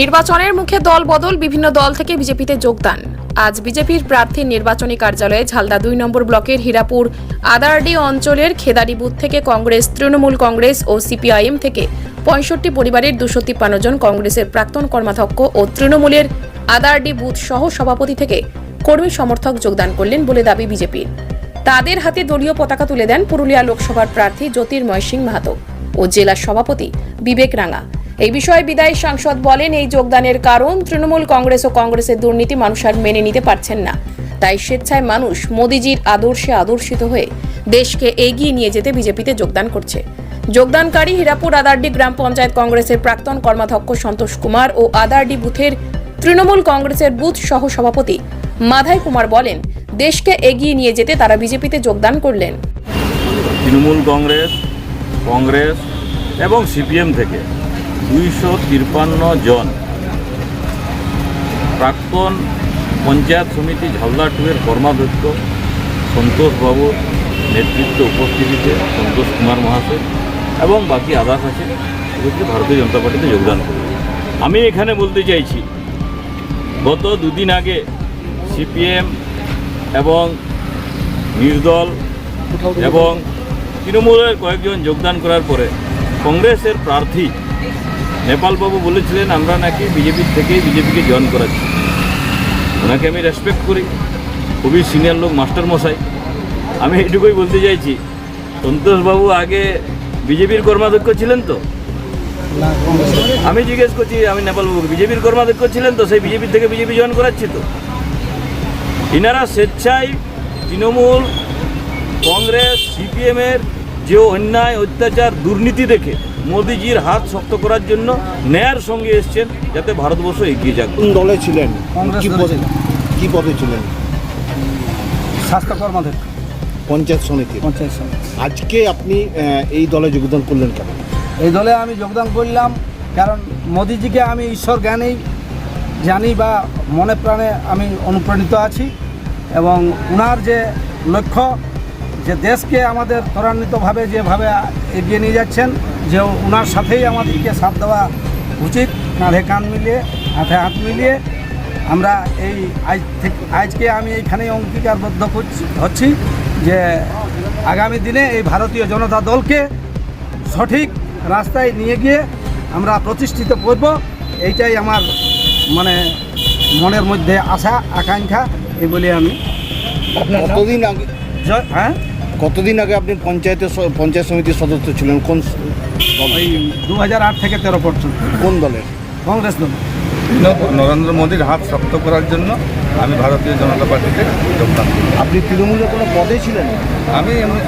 নির্বাচনের মুখে দল বদল, বিভিন্ন দল থেকে বিজেপিতে যোগদান। আজ বিজেপির প্রার্থীর নির্বাচনী কার্যালয়ে ঝালদা দুই নম্বর ব্লকের হীরাপুর আদারডি অঞ্চলের খেদারি বুথ থেকে কংগ্রেস, তৃণমূল কংগ্রেস ও সিপিআইএম থেকে পঁয়ষট্টি পরিবারের দুশো তিপ্পান্ন জন কংগ্রেসের প্রাক্তন কর্মাধ্যক্ষ ও তৃণমূলের আদারডি বুথ সহ সভাপতি থেকে কর্মী সমর্থক যোগদান করলেন বলে দাবি বিজেপির। তাদের হাতে দলীয় পতাকা তুলে দেন পুরুলিয়া লোকসভার প্রার্থী জ্যোতির্ময় সিং মাহাতো ও জেলা সভাপতি বিবেক রাঙা। এই বিষয়ে বিদায়ী সাংসদ বলেন, এই যোগদানের কারণ তৃণমূল কংগ্রেস ও কংগ্রেসের দুর্নীতি মানুষ আর মেনে নিতে পারছেন না। তাই স্বেচ্ছায় মানুষ মোদিজির আদর্শে আদর্শিত হয়ে দেশকে এগিয়ে নিয়ে যেতে বিজেপিতে যোগদান করছে। যোগদানকারী হীরাপুর আদারডি গ্রাম পঞ্চায়েত কংগ্রেসের প্রাক্তন কর্মাধ্যক্ষ সন্তোষ কুমার ও আদারডি বুথের তৃণমূল কংগ্রেসের বুথ সহ সভাপতি মাধাই কুমার বলেন, দেশকে এগিয়ে নিয়ে যেতে তারা বিজেপিতে যোগদান করলেন। তৃণমূল কংগ্রেস কংগ্রেস এবং সিপিএম থেকে দুইশো তিরপান্ন জন। প্রাক্তন পঞ্চায়েত সমিতি ঝালদা টুয়ের কর্মাধ্যক্ষ সন্তোষবাবুর নেতৃত্বে উপস্থিতিতে সন্তোষ কুমার মহাশয় এবং বাকি আদার্স আছে, এদেরকে ভারতীয় জনতা পার্টিতে যোগদান করবে। আমি এখানে বলতে চাইছি, গত দুদিন আগে সিপিএম এবং নির্দল এবং তৃণমূলের কয়েকজন যোগদান করার পরে কংগ্রেসের প্রার্থী নেপালবাবু বলেছিলেন, আমরা নাকি বিজেপির থেকেই বিজেপিকে জয়েন করাচ্ছি। ওনাকে আমি রেসপেক্ট করি। খুবই সিনিয়র লোক মাস্টার মশাই। আমি এটুকুই বলতে চাইছি, সন্তোষবাবু আগে বিজেপির কর্মাধ্যক্ষ ছিলেন তো? আমি জিজ্ঞেস করছি, আমি নেপালবাবু বিজেপির কর্মাধ্যক্ষ ছিলেন তো? সেই বিজেপির থেকে বিজেপি জয়েন করাচ্ছি তো? ইনারা স্বেচ্ছায় তৃণমূল, কংগ্রেস, সিপিএমের যে অন্যায়, অত্যাচার, দুর্নীতি দেখে মোদিজির হাত শক্ত করার জন্য ন্যায়ের সঙ্গে এসছেন যাতে ভারতবর্ষ এগিয়ে যাক। কোন দলে ছিলেন? কংগ্রেস কি পদে কি পদে ছিলেন? স্বাস্থ্য পঞ্চায়েত সমিতি। পঞ্চায়েত সমিতি। আজকে আপনি এই দলে যোগদান করলেন কেন? এই দলে আমি যোগদান করলাম কারণ মোদিজিকে আমি ঈশ্বর জ্ঞানেই জানি বা মনে প্রাণে আমি অনুপ্রাণিত আছি এবং উনার যে লক্ষ্য যে দেশকে আমাদের ত্বরান্বিতভাবে যেভাবে এগিয়ে নিয়ে যাচ্ছেন যে ওনার সাথেই আমাদেরকে সাথ দেওয়া উচিত কাঁধে কাঁধ মিলিয়ে হাতে হাত মিলিয়ে আমরা এই আজ থেকে আজকে আমি এইখানেই অঙ্গীকারবদ্ধ করছি হচ্ছি যে আগামী দিনে এই ভারতীয় জনতা দলকে সঠিক রাস্তায় নিয়ে গিয়ে আমরা প্রতিষ্ঠিত করব এইটাই আমার মানে মনের মধ্যে আশা আকাঙ্ক্ষা এই বলে আমি কতদিন আগে হ্যাঁ? কতদিন আগে আপনি পঞ্চায়েতের স- পঞ্চায়েত সমিতির সদস্য ছিলেন? কোন স- দল? ওই দু হাজার আট থেকে তেরো পর্যন্ত। কোন দলের? কংগ্রেস দল। নরেন্দ্র মোদীর হাত শক্ত করার জন্য আমি ভারতীয় জনতা পার্টিতে যোগদান করি। আপনি তৃণমূলের কোনো পদে ছিলেন? আমি এমনি,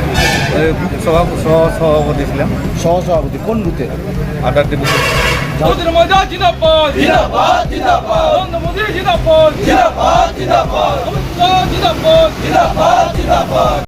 এ, সভা- সহ- সভাপতি ছিলাম। সহসভাপতি কোন বুথে? আড্ডা টিভি মোদির মজা জিন্দাবাদ জিন্দাবাদ জিন্দাবাদ। নরেন্দ্র মোদি জিন্দাবাদ জিন্দাবাদ জিন্দাবাদ। অমিত শাহ জিন্দাবাদ জিন্দাবাদ জিন্দাবাদ।